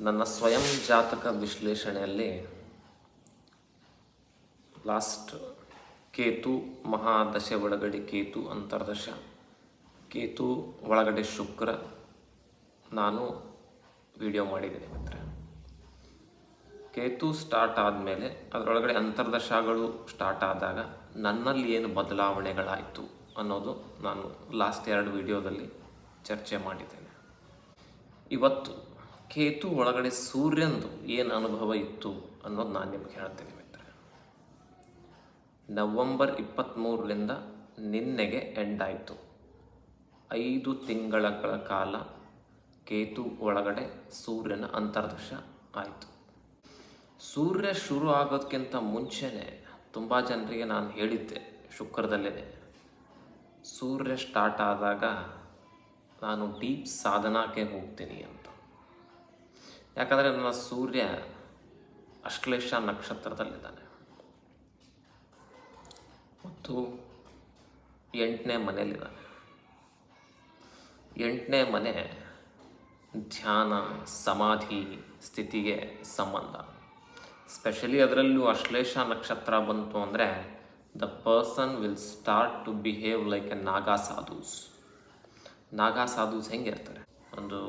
ನನ್ನ ಸ್ವಯಂ ಜಾತಕ ವಿಶ್ಲೇಷಣೆಯಲ್ಲಿ ಲಾಸ್ಟ್ ಕೇತು ಮಹಾದಶೆ ಒಳಗಡೆ ಕೇತು ಅಂತರ್ದಶ. ಕೇತು ಒಳಗಡೆ ಶುಕ್ರ. ನಾನು ವಿಡಿಯೋ ಮಾಡಿದ್ದೀನಿ ಮಿತ್ರ ಕೇತು ಸ್ಟಾರ್ಟ್ ಆದಮೇಲೆ ಅದರೊಳಗಡೆ ಅಂತರ್ದಶಗಳು ಸ್ಟಾರ್ಟ್ ಆದಾಗ ನನ್ನಲ್ಲಿ ಏನು ಬದಲಾವಣೆಗಳಾಯಿತು ಅನ್ನೋದು ನಾನು ಲಾಸ್ಟ್ ಎರಡು ವಿಡಿಯೋದಲ್ಲಿ ಚರ್ಚೆ ಮಾಡಿದ್ದೇನೆ. ಇವತ್ತು ಕೇತು ಒಳಗಡೆ ಸೂರ್ಯಂದು ಏನು ಅನುಭವ ಇತ್ತು ಅನ್ನೋದು ನಾನು ನಿಮ್ಗೆ ಹೇಳ್ತೀನಿ ಮಿತ್ರ ನವಂಬರ್ ಇಪ್ಪತ್ತ್ಮೂರರಿಂದ ನಿನ್ನೆಗೆ ಎಂಡ್ ಆಯಿತು. ಐದು ತಿಂಗಳ ಕಾಲ ಕೇತು ಒಳಗಡೆ ಸೂರ್ಯನ ಅಂತರ್ದಶ ಆಯಿತು. ಸೂರ್ಯ ಶುರು ಆಗೋದಕ್ಕಿಂತ ಮುಂಚೆನೇ ತುಂಬ ಜನರಿಗೆ ನಾನು ಹೇಳಿದ್ದೆ ಶುಕ್ರದಲ್ಲೇ ಸೂರ್ಯ ಸ್ಟಾರ್ಟ್ ಆದಾಗ ನಾನು ಡೀಪ್ ಸಾಧನಾಕ್ಕೆ ಹೋಗ್ತೀನಿ ಅಂತ. ಯಾಕಂದರೆ ನನ್ನ ಸೂರ್ಯ ಅಶ್ಲೇಷ ನಕ್ಷತ್ರದಲ್ಲಿದ್ದಾನೆ. ಮತ್ತು ಎಂಟನೇ ಮನೆಯಲ್ಲಿದ್ದಾನೆ. ಎಂಟನೇ ಮನೆ ಧ್ಯಾನ, ಸಮಾಧಿ, ಸ್ಥಿತಿಗೆ ಸಂಬಂಧ. ಸ್ಪೆಷಲಿ ಅದರಲ್ಲೂ ಅಶ್ಲೇಷ ನಕ್ಷತ್ರ ಬಂತು ಅಂದರೆ the person will start to behave like a Naga sadhus Naga sadhus ಹೆಂಗೆ ಇರ್ತಾರೆ ಒಂದು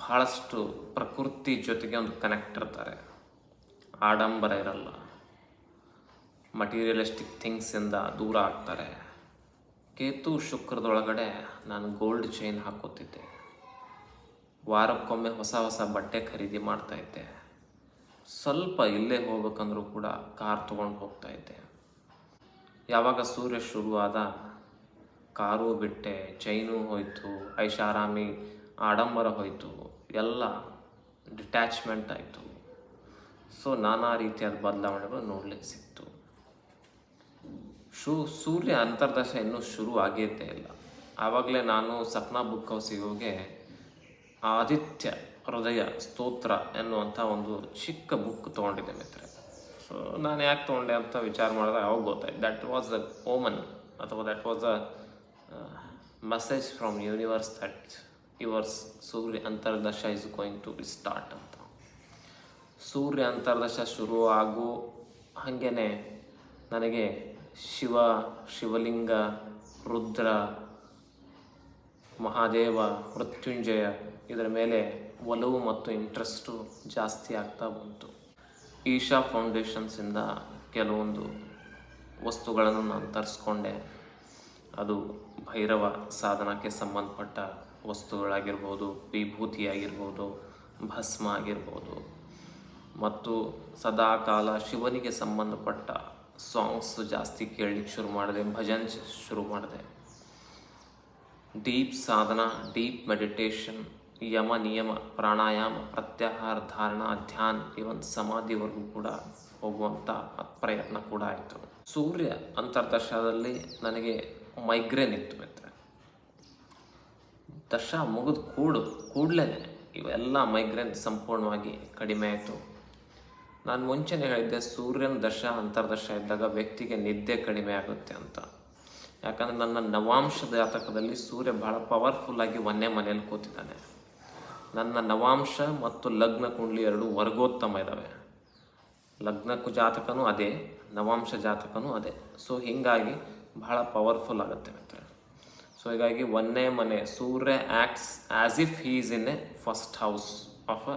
ಬಹಳಷ್ಟು ಪ್ರಕೃತಿ ಜೊತೆಗೆ ಒಂದು ಕನೆಕ್ಟ್ ಇರ್ತಾರೆ. ಆಡಂಬರ ಇರಲ್ಲ. ಮಟೀರಿಯಲಿಸ್ಟಿಕ್ ಥಿಂಗ್ಸಿಂದ ದೂರ ಆಗ್ತಾರೆ. ಕೇತು ಶುಕ್ರದೊಳಗಡೆ ನಾನು ಗೋಲ್ಡ್ ಚೈನ್ ಹಾಕೋತಿದ್ದೆ. ವಾರಕ್ಕೊಮ್ಮೆ ಹೊಸ ಹೊಸ ಬಟ್ಟೆ ಖರೀದಿ ಮಾಡ್ತಾಯಿದ್ದೆ ಸ್ವಲ್ಪ ಇಲ್ಲೇ ಹೋಗ್ಬೇಕಂದ್ರೂ ಕೂಡ ಕಾರ್ ತೊಗೊಂಡು ಹೋಗ್ತಾಯಿದ್ದೆ ಯಾವಾಗ ಸೂರ್ಯ ಶುರುವಾದ, ಕಾರು ಬಿಟ್ಟೆ ಚೈನು ಹೋಯಿತು, ಐಷಾರಾಮಿ ಆಡಂಬರ ಹೋಯಿತು, ಎಲ್ಲ ಡಿಟ್ಯಾಚ್ಮೆಂಟ್ ಆಯಿತು. ಸೊ ನಾನಾ ರೀತಿಯಾದ ಬದಲಾವಣೆಗಳು ನೋಡಲಿಕ್ಕೆ ಸಿಕ್ತು. ಶು, ಸೂರ್ಯ ಅಂತರ್ದಶ ಇನ್ನೂ ಶುರು ಆಗಿದ್ದೇ ಇಲ್ಲ. ಆವಾಗಲೇ ನಾನು ಸಪ್ನಾ ಬುಕ್ ಹೌಸಿಗೆ ಹೋಗಿ ಆದಿತ್ಯ ಹೃದಯ ಸ್ತೋತ್ರ ಎನ್ನುವಂಥ ಒಂದು ಚಿಕ್ಕ ಬುಕ್ ತೊಗೊಂಡಿದ್ದೆ ಮಿತ್ರ ಸೊ ನಾನು ಯಾಕೆ ತೊಗೊಂಡೆ ಅಂತ ವಿಚಾರ ಮಾಡಿದಾಗ ಅವಾಗ ಗೊತ್ತಾಯ್ತು. ದಟ್ ವಾಸ್ ಅ ಓಮನ್ ಅಥವಾ that was a message from universe that yours Surya antardasha is going to start ಅಂತ. ಸೂರ್ಯ ಅಂತರ್ದಶ ಶುರು ಆಗೋ ಹಾಗೇ ನನಗೆ ಶಿವ, ಶಿವಲಿಂಗ, ರುದ್ರ, ಮಹಾದೇವ, ಮೃತ್ಯುಂಜಯ ಇದರ ಮೇಲೆ ಒಲವು ಮತ್ತು ಇಂಟ್ರೆಸ್ಟು ಜಾಸ್ತಿ ಆಗ್ತಾ ಬಂತು. ಈಶಾ ಫೌಂಡೇಶನ್ಸಿಂದ ಕೆಲವೊಂದು ವಸ್ತುಗಳನ್ನು ನಾನು ತರಿಸ್ಕೊಂಡೆ. ಅದು ಭೈರವ ಸಾಧನಕ್ಕೆ ಸಂಬಂಧಪಟ್ಟ ವಸ್ತುಗಳಾಗಿರ್ಬೋದು ವಿಭೂತಿ ಆಗಿರ್ಬೋದು ಭಸ್ಮ ಆಗಿರ್ಬೋದು. ಮತ್ತು ಸದಾಕಾಲ ಶಿವನಿಗೆ ಸಂಬಂಧಪಟ್ಟ ಸಾಂಗ್ಸ್ ಜಾಸ್ತಿ ಕೇಳಲಿಕ್ಕೆ ಶುರು ಮಾಡಿದೆ, ಭಜನ್ ಶುರು ಮಾಡಿದೆ. ಡೀಪ್ ಸಾಧನ, ಡೀಪ್ ಮೆಡಿಟೇಷನ್, ಯಮ ನಿಯಮ, ಪ್ರಾಣಾಯಾಮ, ಪ್ರತ್ಯಾಹಾರ, ಧಾರಣ, ಧ್ಯಾನ್, ಇವನ್ ಸಮಾಧಿವರೆಗೂ ಕೂಡ ಹೋಗುವಂಥ ಪ್ರಯತ್ನ ಕೂಡ ಆಯಿತು. ಸೂರ್ಯ ಅಂತರ್ದರ್ಶನದಲ್ಲಿ ನನಗೆ ಮೈಗ್ರೇನ್ ಇತ್ತು ದಶ ಮುಗಿದು ಕೂಡು ಕೂಡಲೇ ಇವೆಲ್ಲ ಮೈಗ್ರೇನ್ ಸಂಪೂರ್ಣವಾಗಿ ಕಡಿಮೆ ಆಯಿತು. ನಾನು ಮುಂಚೆನೇ ಹೇಳಿದ್ದೆ ಸೂರ್ಯನ ದರ್ಶ ಅಂತರ್ದರ್ಶ ಇದ್ದಾಗ ವ್ಯಕ್ತಿಗೆ ನಿದ್ದೆ ಕಡಿಮೆ ಆಗುತ್ತೆ ಅಂತ. ಯಾಕಂದರೆ ನನ್ನ ನವಾಂಶ ಜಾತಕದಲ್ಲಿ ಸೂರ್ಯ ಬಹಳ ಪವರ್ಫುಲ್ಲಾಗಿ ಒಂದೇ ಮನೆಯಲ್ಲಿ ಕೂತಿದ್ದಾನೆ. ನನ್ನ ನವಾಂಶ ಮತ್ತು ಲಗ್ನ ಕುಂಡ್ಲಿ ಎರಡು ವರ್ಗೋತ್ತಮ ಇದ್ದಾವೆ ಲಗ್ನಕ್ಕೂ ಜಾತಕನೂ ಅದೇ, ನವಾಂಶ ಜಾತಕನೂ ಅದೇ. ಸೊ ಹೀಗಾಗಿ ಬಹಳ ಪವರ್ಫುಲ್ ಆಗುತ್ತೆ ಮಿತ್ರ ಸೊ ಹೀಗಾಗಿ ಒಂದೇ ಮನೆ, Surya acts as if he is in a first house of a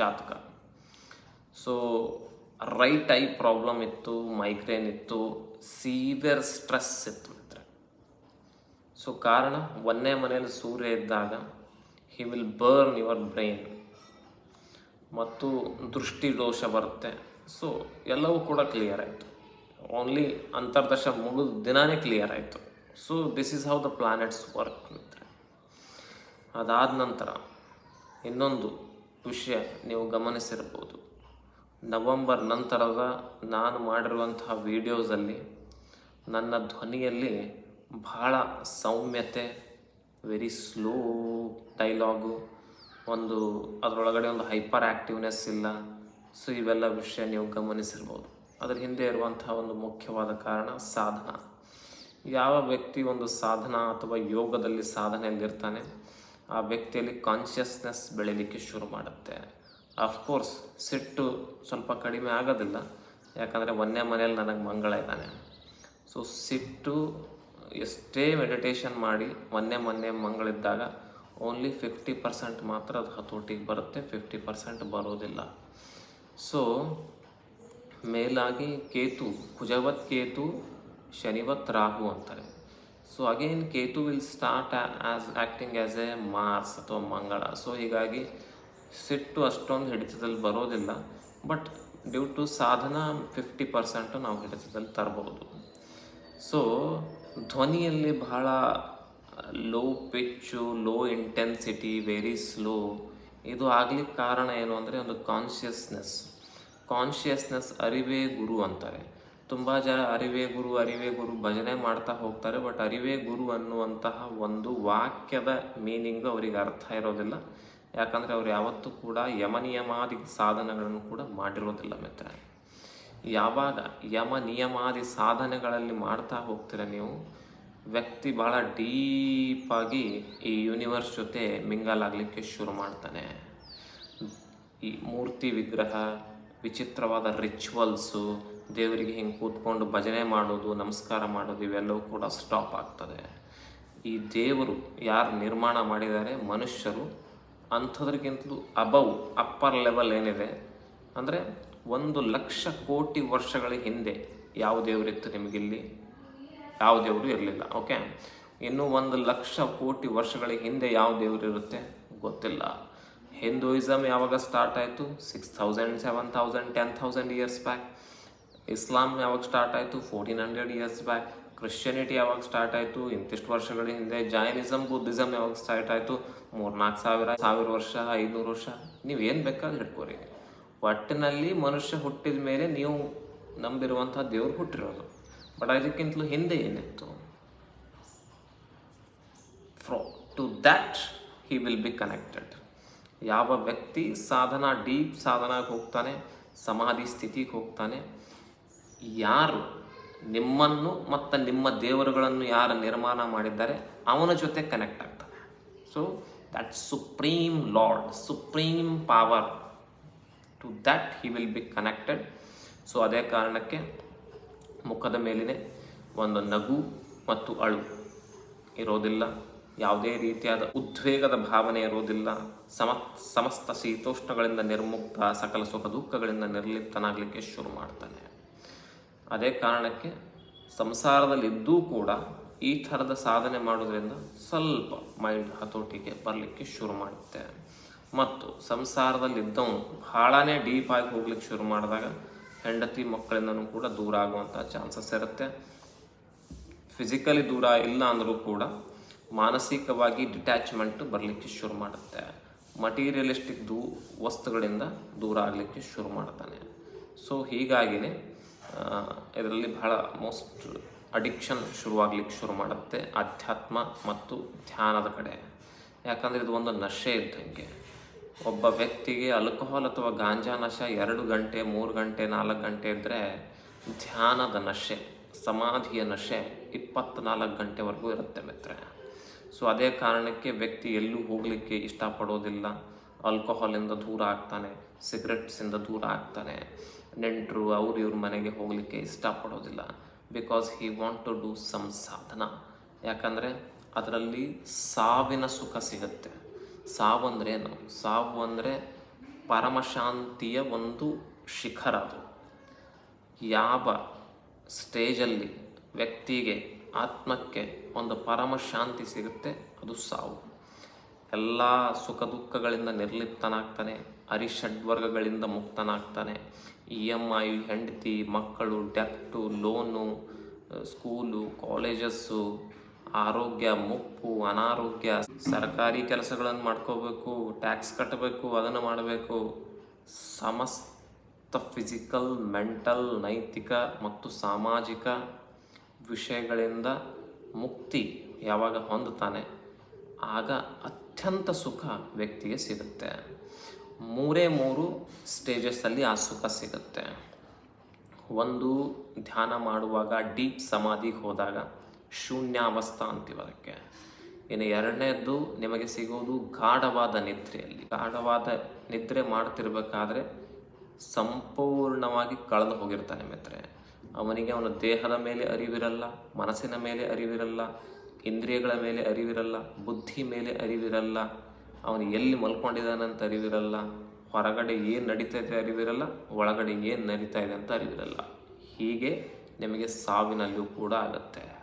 ಜಾತಕ. ಸೊ ರೈಟ್ ಐ ಪ್ರಾಬ್ಲಮ್ ಇತ್ತು ಮೈಗ್ರೇನ್ ಇತ್ತು ಸೀವಿಯರ್ ಸ್ಟ್ರೆಸ್ ಇತ್ತು ಮಿತ್ರ. ಸೊ ಕಾರಣ ಒಂದೇ ಮನೆಯಲ್ಲಿ ಸೂರ್ಯ ಇದ್ದಾಗ he will burn your brain ಮತ್ತು ದೃಷ್ಟಿ ದೋಷ ಬರುತ್ತೆ. ಸೊ ಎಲ್ಲವೂ ಕೂಡ ಕ್ಲಿಯರ್ ಆಯಿತು. ಓನ್ಲಿ ಅಂತರ್ದಶ ಮುಗಿದ ದಿನಾನೇ ಕ್ಲಿಯರ್ ಆಯಿತು. So this is how the planets work ಮಿತ್ರ ಅದಾದ ನಂತರ ಇನ್ನೊಂದು ವಿಷಯ ನೀವು ಗಮನಿಸಿರ್ಬೋದು ನವಂಬರ್ ನಂತರದ ನಾನು ಮಾಡಿರುವಂತಹ ವೀಡಿಯೋಸಲ್ಲಿ ನನ್ನ ಧ್ವನಿಯಲ್ಲಿ ಬಹಳ ಸೌಮ್ಯತೆ ವೆರಿ ಸ್ಲೋ ಡೈಲಾಗು ಒಂದು ಅದರೊಳಗಡೆ ಒಂದು ಹೈಪರ್ ಆ್ಯಕ್ಟಿವ್ನೆಸ್ ಇಲ್ಲ. ಸೊ ಇವೆಲ್ಲ ವಿಷಯ ನೀವು ಗಮನಿಸಿರ್ಬೋದು ಅದರ ಹಿಂದೆ ಇರುವಂತಹ ಒಂದು ಮುಖ್ಯವಾದ ಕಾರಣ ಸಾಧನ. ಯಾವ ವ್ಯಕ್ತಿ ಒಂದು ಸಾಧನ ಅಥವಾ ಯೋಗದಲ್ಲಿ ಸಾಧನೆಯಲ್ಲಿರ್ತಾನೆ, ಆ ವ್ಯಕ್ತಿಯಲ್ಲಿ ಕಾನ್ಷಿಯಸ್ನೆಸ್ ಬೆಳೀಲಿಕ್ಕೆ ಶುರು ಮಾಡುತ್ತೆ. ಅಫ್ಕೋರ್ಸ್ ಸಿಟ್ಟು ಸ್ವಲ್ಪ ಕಡಿಮೆ ಆಗೋದಿಲ್ಲ. ಯಾಕಂದರೆ ಒಂದೇ ಮನೆಯಲ್ಲಿ ನನಗೆ ಮಂಗಳ ಇದ್ದಾನೆ. ಸೊ ಸಿಟ್ಟು ಎಷ್ಟೇ ಮೆಡಿಟೇಷನ್ ಮಾಡಿ ಮೊನ್ನೆ ಮೊನ್ನೆ ಮಂಗಳಿದ್ದಾಗ ಓನ್ಲಿ ಫಿಫ್ಟಿ ಪರ್ಸೆಂಟ್ ಮಾತ್ರ ಅದು ಹತೋಟಿಗೆ ಬರುತ್ತೆ ಫಿಫ್ಟಿ ಪರ್ಸೆಂಟ್ ಬರೋದಿಲ್ಲ. ಸೊ ಮೇಲಾಗಿ ಕೇತು, ಕುಜವತ್ ಕೇತು ಶನಿವತ್ ರಾಹು ಅಂತಾರೆ. So again Ketu will start as acting as a Mars ಅಥವಾ ಮಂಗಳ. ಸೊ ಹೀಗಾಗಿ ಸಿಟ್ಟು ಅಷ್ಟೊಂದು ಹಿಡಿತದಲ್ಲಿ ಬರೋದಿಲ್ಲ. But due to sadhana fifty percent ನಾವು ಹಿಡಿತದಲ್ಲಿ ತರಬಹುದು ಸೊ ಧ್ವನಿಯಲ್ಲಿ ಬಹಳ low pitch low intensity very slow ಇದು ಆಗ್ಲಿಕ್ಕೆ ಕಾರಣ ಏನು ಅಂದರೆ ಒಂದು ಕಾನ್ಷಿಯಸ್ನೆಸ್ ಕಾನ್ಷಿಯಸ್ನೆಸ್ ಅರಿವೇ ಗುರು ಅಂತಾರೆ. ತುಂಬ ಜನ ಅರಿವೇ ಗುರು ಅರಿವೇ ಗುರು ಭಜನೆ ಮಾಡ್ತಾ ಹೋಗ್ತಾರೆ. ಬಟ್ ಅರಿವೇ ಗುರು ಅನ್ನುವಂತಹ ಒಂದು ವಾಕ್ಯದ ಮೀನಿಂಗ್ ಅವರಿಗೆ ಅರ್ಥ ಇರೋದಿಲ್ಲ. ಯಾಕಂದರೆ ಅವ್ರು ಯಾವತ್ತೂ ಕೂಡ ಯಮನಿಯಮಾದಿ ಸಾಧನಗಳನ್ನು ಕೂಡ ಮಾಡಿರೋದಿಲ್ಲ ಮಿತ್ರ ಯಾವಾಗ ಯಮ ನಿಯಮಾದಿ ಸಾಧನೆಗಳಲ್ಲಿ ಮಾಡ್ತಾ ಹೋಗ್ತೀರ ನೀವು? ವ್ಯಕ್ತಿ ಭಾಳ ಡೀಪಾಗಿ ಈ ಯೂನಿವರ್ಸ್ ಜೊತೆ ಮಿಂಗಲ್ ಆಗಲಿಕ್ಕೆ ಶುರು ಮಾಡ್ತಾನೆ. ಈ ಮೂರ್ತಿ ವಿಗ್ರಹ, ವಿಚಿತ್ರವಾದ ರಿಚುವಲ್ಸು ದೇವರಿಗೆ ಹಿಂಗೆ ಕೂತ್ಕೊಂಡು ಭಜನೆ ಮಾಡೋದು, ನಮಸ್ಕಾರ ಮಾಡೋದು ಇವೆಲ್ಲವೂ ಕೂಡ ಸ್ಟಾಪ್ ಆಗ್ತದೆ. ಈ ದೇವರು ಯಾರು ನಿರ್ಮಾಣ ಮಾಡಿದ್ದಾರೆ? ಮನುಷ್ಯರು. ಅಂಥದ್ರಿಗಿಂತಲೂ ಅಬವ್ ಅಪ್ಪರ್ ಲೆವೆಲ್ ಏನಿದೆ? ಅಂದರೆ ಒಂದು ಲಕ್ಷ ಕೋಟಿ ವರ್ಷಗಳ ಹಿಂದೆ ಯಾವ ದೇವರಿತ್ತು ನಿಮಗಿಲ್ಲಿ? ಯಾವ ದೇವರು ಇರಲಿಲ್ಲ ಓಕೆ ಇನ್ನೂ ಒಂದು ಲಕ್ಷ ಕೋಟಿ ವರ್ಷಗಳ ಹಿಂದೆ ಯಾವ ದೇವರು ಇರುತ್ತೆ? ಗೊತ್ತಿಲ್ಲ. ಹಿಂದೂಯಿಸಮ್ ಯಾವಾಗ ಸ್ಟಾರ್ಟ್ ಆಯಿತು? Six thousand seven thousand ten thousand years back Islam ಯಾವಾಗ ಸ್ಟಾರ್ಟ್ ಆಯಿತು? Fourteen hundred years back Christianity ಯಾವಾಗ ಸ್ಟಾರ್ಟ್ ಆಯಿತು? ಇಂತಿಷ್ಟು ವರ್ಷಗಳ ಹಿಂದೆ. ಜೈನಿಸಮ್ ಬುದ್ಧಿಸಮ್ ಯಾವಾಗ ಸ್ಟಾರ್ಟ್ ಆಯಿತು? ಮೂರ್ನಾಲ್ಕು ಸಾವಿರ ಸಾವಿರ ವರ್ಷ, ಐದುನೂರು ವರ್ಷ. ನೀವೇನು ಬೇಕಾದ್ರೆ ಹಿಡ್ಕೋರಿ. ಒಟ್ಟಿನಲ್ಲಿ ಮನುಷ್ಯ ಹುಟ್ಟಿದ ಮೇಲೆ ನೀವು ನಂಬಿರುವಂಥ ದೇವ್ರು ಹುಟ್ಟಿರೋದು ಬಟ್ ಅದಕ್ಕಿಂತಲೂ ಹಿಂದೆ ಏನಿತ್ತು? Pro to that he will be connected ಯಾವ ವ್ಯಕ್ತಿ ಸಾಧನ ಡೀಪ್ ಸಾಧನಾಗೆ ಹೋಗ್ತಾನೆ, ಸಮಾಧಿ ಸ್ಥಿತಿಗೆ ಹೋಗ್ತಾನೆ ಯಾರು ನಿಮ್ಮನ್ನು ಮತ್ತು ನಿಮ್ಮ ದೇವರುಗಳನ್ನು ಯಾರು ನಿರ್ಮಾಣ ಮಾಡಿದ್ದಾರೆ ಅವನ ಜೊತೆ ಕನೆಕ್ಟ್ ಆಗ್ತಾನೆ so that supreme lord supreme power to that he will be connected so ಅದೇ ಕಾರಣಕ್ಕೆ ಮುಖದ ಮೇಲಿನ ಒಂದು ನಗು ಮತ್ತು ಅಳು ಇರೋದಿಲ್ಲ. ಯಾವುದೇ ರೀತಿಯಾದ ಉದ್ವೇಗದ ಭಾವನೆ ಇರೋದಿಲ್ಲ. ಸಮ, ಸಮಸ್ತ ಶೀತೋಷ್ಣಗಳಿಂದ ನಿರ್ಮುಕ್ತ ಸಕಲ ಸುಖ ದುಃಖಗಳಿಂದ ನಿರ್ಲಿಪ್ತನಾಗಲಿಕ್ಕೆ ಶುರು ಮಾಡ್ತಾನೆ. ಅದೇ ಕಾರಣಕ್ಕೆ ಸಂಸಾರದಲ್ಲಿದ್ದೂ ಕೂಡ ಈ ಥರದ ಸಾಧನೆ ಮಾಡೋದ್ರಿಂದ ಸ್ವಲ್ಪ ಮೈಂಡ್ ಹತೋಟಿಗೆ ಬರಲಿಕ್ಕೆ ಶುರು ಮಾಡುತ್ತೆ. ಮತ್ತು ಸಂಸಾರದಲ್ಲಿದ್ದವನು ಭಾಳನೇ ಡೀಪಾಗಿ ಹೋಗ್ಲಿಕ್ಕೆ ಶುರು ಮಾಡಿದಾಗ ಹೆಂಡತಿ ಮಕ್ಕಳಿಂದನೂ ಕೂಡ ದೂರ ಆಗುವಂಥ ಚಾನ್ಸಸ್ ಇರುತ್ತೆ. ಫಿಸಿಕಲಿ ದೂರ ಇಲ್ಲ ಅಂದರೂ ಕೂಡ ಮಾನಸಿಕವಾಗಿ ಡಿಟ್ಯಾಚ್ಮೆಂಟ್ ಬರಲಿಕ್ಕೆ ಶುರು ಮಾಡುತ್ತೆ. ಮಟೀರಿಯಲಿಸ್ಟಿಕ್ ದೂ ವಸ್ತುಗಳಿಂದ ದೂರ ಆಗಲಿಕ್ಕೆ ಶುರು ಮಾಡ್ತಾನೆ. ಸೊ ಹೀಗಾಗಿನೇ ಇದರಲ್ಲಿ ಬಹಳ ಮೋಸ್ಟ್ ಅಡಿಕ್ಷನ್ ಶುರುವಾಗಲಿಕ್ಕೆ ಶುರು ಮಾಡುತ್ತೆ ಅಧ್ಯಾತ್ಮ ಮತ್ತು ಧ್ಯಾನದ ಕಡೆ. ಯಾಕಂದರೆ ಇದು ಒಂದು ನಶೆ ಇದ್ದಂಗೆ. ಒಬ್ಬ ವ್ಯಕ್ತಿಗೆ ಆಲ್ಕೋಹಾಲ್ ಅಥವಾ ಗಾಂಜಾ ನಶೆ ಎರಡು ಗಂಟೆ, ಮೂರು ಗಂಟೆ, ನಾಲ್ಕು ಗಂಟೆ ಇದ್ದರೆ ಧ್ಯಾನದ ನಶೆ, ಸಮಾಧಿಯ ನಶೆ ಇಪ್ಪತ್ನಾಲ್ಕು ಗಂಟೆವರೆಗೂ ಇರುತ್ತೆ ಮಿತ್ರ ಸೊ ಅದೇ ಕಾರಣಕ್ಕೆ ವ್ಯಕ್ತಿ ಎಲ್ಲೂ ಹೋಗಲಿಕ್ಕೆ ಇಷ್ಟಪಡೋದಿಲ್ಲ. ಆಲ್ಕೋಹಾಲಿಂದ ದೂರ ಆಗ್ತಾನೆ ಸಿಗರೆಟ್ಸಿಂದ ದೂರ ಆಗ್ತಾನೆ. ನೆಂಟರು, ಅವ್ರು ಇವ್ರ ಮನೆಗೆ ಹೋಗಲಿಕ್ಕೆ ಇಷ್ಟಪಡೋದಿಲ್ಲ. Because he want to do some sadhana ಯಾಕಂದರೆ ಅದರಲ್ಲಿ ಸಾವಿನ ಸುಖ ಸಿಗುತ್ತೆ. ಸಾವು ಅಂದರೆ ಏನು? ಸಾವು ಅಂದರೆ ಪರಮಶಾಂತಿಯ ಒಂದು ಶಿಖರ ಅದು. ಯಾವ ಸ್ಟೇಜಲ್ಲಿ ವ್ಯಕ್ತಿಗೆ ಆತ್ಮಕ್ಕೆ ಒಂದು ಪರಮಶಾಂತಿ ಸಿಗುತ್ತೆ, ಅದು ಸಾವು. ಎಲ್ಲ ಸುಖ ದುಃಖಗಳಿಂದ ನಿರ್ಲಿಪ್ತನಾಗ್ತಾನೆ ಅರಿಷಡ್ವರ್ಗಗಳಿಂದ ಮುಕ್ತನಾಗ್ತಾನೆ ಇ ಎಂ ಐ ಹೆಂಡತಿ, ಮಕ್ಕಳು ಡೆಪ್ಟು ಲೋನು ಸ್ಕೂಲು ಕಾಲೇಜಸ್ಸು ಆರೋಗ್ಯ, ಮುಪ್ಪು, ಅನಾರೋಗ್ಯ, ಸರ್ಕಾರಿ ಕೆಲಸಗಳನ್ನು ಮಾಡ್ಕೋಬೇಕು ಟ್ಯಾಕ್ಸ್ ಕಟ್ಟಬೇಕು ಅದನ್ನು ಮಾಡಬೇಕು. ಸಮಸ್ತ ಫಿಸಿಕಲ್ ಮೆಂಟಲ್ ನೈತಿಕ ಮತ್ತು ಸಾಮಾಜಿಕ ವಿಷಯಗಳಿಂದ ಮುಕ್ತಿ ಯಾವಾಗ ಹೊಂದುತ್ತಾನೆ, ಆಗ ಅತ್ಯಂತ ಸುಖ ವ್ಯಕ್ತಿಗೆ ಸಿಗುತ್ತೆ. ಮೂರೇ ಮೂರು ಸ್ಟೇಜಸ್ಸಲ್ಲಿ ಆ ಸುಖ ಸಿಗುತ್ತೆ. ಒಂದು ಧ್ಯಾನ ಮಾಡುವಾಗ ಡೀಪ್ ಸಮಾಧಿಗೆ ಹೋದಾಗ ಶೂನ್ಯಾವಸ್ಥಾ ಅಂತೀವಿ ಅದಕ್ಕೆ. ಇನ್ನು ಎರಡನೇದ್ದು ನಿಮಗೆ ಸಿಗೋದು ಗಾಢವಾದ ನಿದ್ರೆಯಲ್ಲಿ. ಗಾಢವಾದ ನಿದ್ರೆ ಮಾಡ್ತಿರ್ಬೇಕಾದ್ರೆ ಸಂಪೂರ್ಣವಾಗಿ ಕಳೆದು ಹೋಗಿರ್ತಾನೆ ಮಿತ್ರೆ. ಅವನಿಗೆ ಅವನ ದೇಹದ ಮೇಲೆ ಅರಿವಿರಲ್ಲ, ಮನಸ್ಸಿನ ಮೇಲೆ ಅರಿವಿರಲ್ಲ, ಇಂದ್ರಿಯಗಳ ಮೇಲೆ ಅರಿವಿರಲ್ಲ, ಬುದ್ಧಿ ಮೇಲೆ ಅರಿವಿರಲ್ಲ, ಅವನು ಎಲ್ಲಿ ಮಲ್ಕೊಂಡಿದ್ದಾನಂತ ಅರಿವಿರಲ್ಲ ಹೊರಗಡೆ ಏನು ನಡೀತಾ ಇದೆ ಅರಿವಿರಲ್ಲ, ಒಳಗಡೆ ಏನು ನಡೀತಾ ಇದೆ ಅಂತ ಅರಿವಿರಲ್ಲ. ಹೀಗೆ ನಿಮಗೆ ಸಾವಿನಲ್ಲೂ ಕೂಡ ಆಗುತ್ತೆ.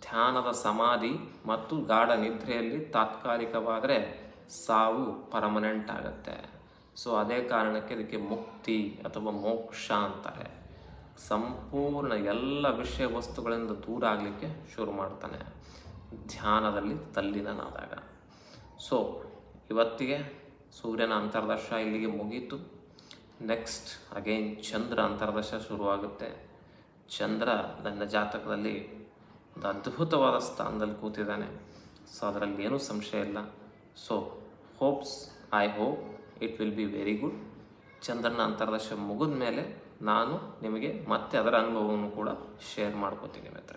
ಧ್ಯಾನದ ಸಮಾಧಿ ಮತ್ತು ಗಾಢ ನಿದ್ರೆಯಲ್ಲಿ ತಾತ್ಕಾಲಿಕವಾದರೆ ಸಾವು ಪರ್ಮನೆಂಟ್ ಆಗುತ್ತೆ. ಸೊ ಅದೇ ಕಾರಣಕ್ಕೆ ಇದಕ್ಕೆ ಮುಕ್ತಿ ಅಥವಾ ಮೋಕ್ಷ ಅಂತಾರೆ. ಸಂಪೂರ್ಣ ಎಲ್ಲ ವಿಷಯ ವಸ್ತುಗಳಿಂದ ದೂರ ಆಗಲಿಕ್ಕೆ ಶುರು ಮಾಡ್ತಾನೆ. ಧ್ಯಾನದಲ್ಲಿ ತಲ್ಲೀನನಾದಾಗ. ಸೊ ಇವತ್ತಿಗೆ ಸೂರ್ಯನ ಅಂತರ್ದರ್ಶ ಇಲ್ಲಿಗೆ ಮುಗೀತು. ನೆಕ್ಸ್ಟ್ ಅಗೈನ್ ಚಂದ್ರ ಅಂತರ್ದಶ ಶುರುವಾಗುತ್ತೆ. ಚಂದ್ರ ನನ್ನ ಜಾತಕದಲ್ಲಿ ಒಂದು ಅದ್ಭುತವಾದ ಸ್ಥಾನದಲ್ಲಿ ಕೂತಿದ್ದಾನೆ. ಸೊ ಅದರಲ್ಲಿ ಏನೂ ಸಂಶಯ ಇಲ್ಲ. So hopes I hope it will be very good ಚಂದ್ರನ ಅಂತರ್ದಶ ಮುಗಿದ ಮೇಲೆ ನಾನು ನಿಮಗೆ ಮತ್ತೆ ಅದರ ಅನುಭವವನ್ನು ಕೂಡ ಶೇರ್ ಮಾಡ್ಕೋತೀನಿ ಮಿತ್ರ